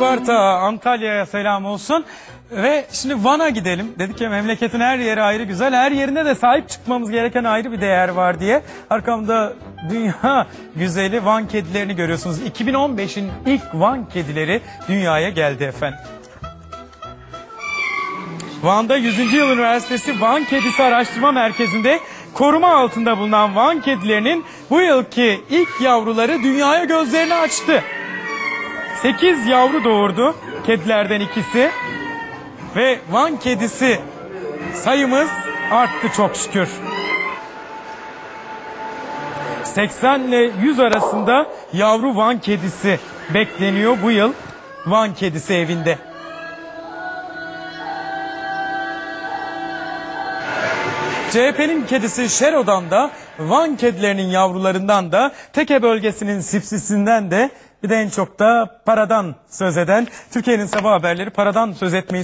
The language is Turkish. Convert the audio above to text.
Isparta, Antalya'ya selam olsun. Ve şimdi Van'a gidelim. Dedik ya memleketin her yeri ayrı güzel. Her yerine de sahip çıkmamız gereken ayrı bir değer var diye. Arkamda dünya güzeli Van kedilerini görüyorsunuz. 2015'in ilk Van kedileri dünyaya geldi efendim. Van'da 100. Yıl Üniversitesi Van Kedisi Araştırma Merkezi'nde koruma altında bulunan Van kedilerinin bu yılki ilk yavruları dünyaya gözlerini açtı. 8 yavru doğurdu kedilerden ikisi ve Van kedisi sayımız arttı çok şükür. 80 ile 100 arasında yavru Van kedisi bekleniyor bu yıl Van kedisi evinde. CHP'nin kedisi Şero'dan da Van kedilerinin yavrularından da Teke bölgesinin sipsisinden de bir de en çok da paradan söz eden Türkiye'nin sabah haberleri paradan söz etmeyi